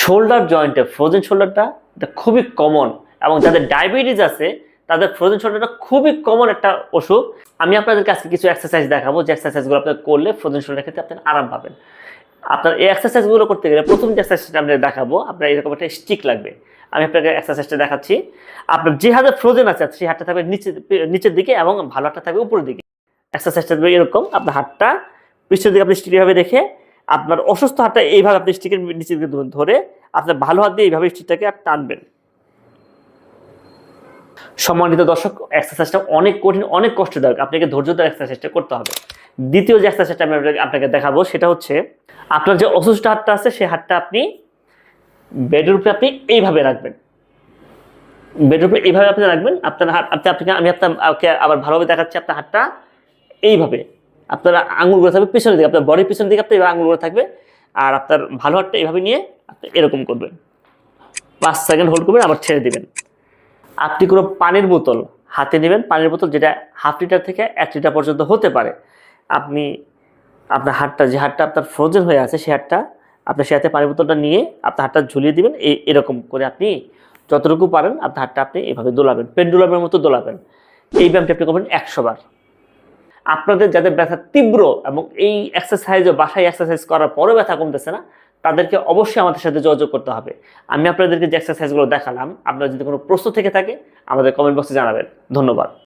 Shoulder জয়েন্টে frozen শোল্ডারটা এটা খুবই কমন এবং যাদের ডায়াবেটিস আছে, তাদের ফ্রোজেন শোল্ডারটা খুবই কমন একটা অসুখ। আমি আপনাদেরকে আজকে কিছু এক্সারসাইজ দেখাবো, যে এক্সারসাইজগুলো আপনার করলে ফ্রোজেন শোল্ডার ক্ষেত্রে আপনি আরাম পাবেন। আপনার এই এক্সারসাইজগুলো করতে গেলে প্রথম যে এক্সারসাইজটা আপনাকে দেখাবো, আপনার এরকম একটা স্টিক লাগবে। আমি আপনাকে এক্সারসাইজটা দেখাচ্ছি। আপনার যে হাতে ফ্রোজেন আছে, সেই হাতটা থাকবে নিচে, নিচের দিকে এবং ভালো হাতটা থাকবে উপরের দিকে। এক্সারসাইজটা থাকবে এরকম, আপনার হাতটা পিছনের দিকে আপনি স্টিকভাবে রেখে আপনার অসুস্থ হাতটা এইভাবে আপনি স্টিকের নিচে ধরে আপনার ভালো হাত দিয়ে এইভাবে স্টিকটাকে আর টানবেন। সম্মানিত দর্শক এক্সারসাইজটা অনেক কঠিন, অনেক কষ্টদায়ক। আপনাকে ধৈর্য ধরে এক্সারসাইজটা করতে হবে। দ্বিতীয় যে এক্সারসাইজটা আমি আপনাকে- আপনাকে দেখাবো, সেটা হচ্ছে আপনার যে অসুস্থ হাতটা আছে সেই হাতটা আপনি বেডের উপরে আপনি এইভাবে রাখবেন। বেডের উপরে এইভাবে আপনি রাখবেন, আপনার হাত আপনি আপনাকে আমি আপনার আবার ভালোভাবে দেখাচ্ছি, আপনার হাতটা এইভাবে। আপনার আঙুলগুলো থাকবে, পিছনের দিকে, আপনার বডির পিছনের দিকে আপনার আঙুলগুলো থাকবে, আর আপনার ভালো হাতটা এইভাবে নিয়ে আপনি এরকম করবেন। পাঁচ সেকেন্ড হোল্ড করবেন, আবার ছেড়ে দিবেন। আপনি কোনো পানির বোতল হাতে নেবেন, পানির বোতল যেটা হাফ লিটার থেকে এক লিটার পর্যন্ত হতে পারে। আপনি আপনার হাতটা, যে হাতটা আপনার ফ্রোজেন হয়ে আছে, সে হাতটা আপনার সে হাতে পানির বোতলটা নিয়ে আপনার হাতটা ঝুলিয়ে দিবেন এই এরকম করে আপনি যতটুকু পারেন, আপনার হাতটা আপনি এভাবে দোলাবেন, পেন্ডুলামের মতো দোলাবেন। এই ব্যায়ামটা আপনি করবেন একশো বার। আপনাদের যাদের ব্যথা তীব্র এবং এই এক্সারসাইজও বাসায় এক্সারসাইজ করার পরেও ব্যথা কমতেছে না, তাদেরকে অবশ্যই আমাদের সাথে যোগাযোগ করতে হবে। আমি আপনাদেরকে যে এক্সারসাইজগুলো দেখালাম, আপনারা যদি কোনো প্রশ্ন থেকে থাকে, আমাদের কমেন্ট বক্সে জানাবেন। ধন্যবাদ।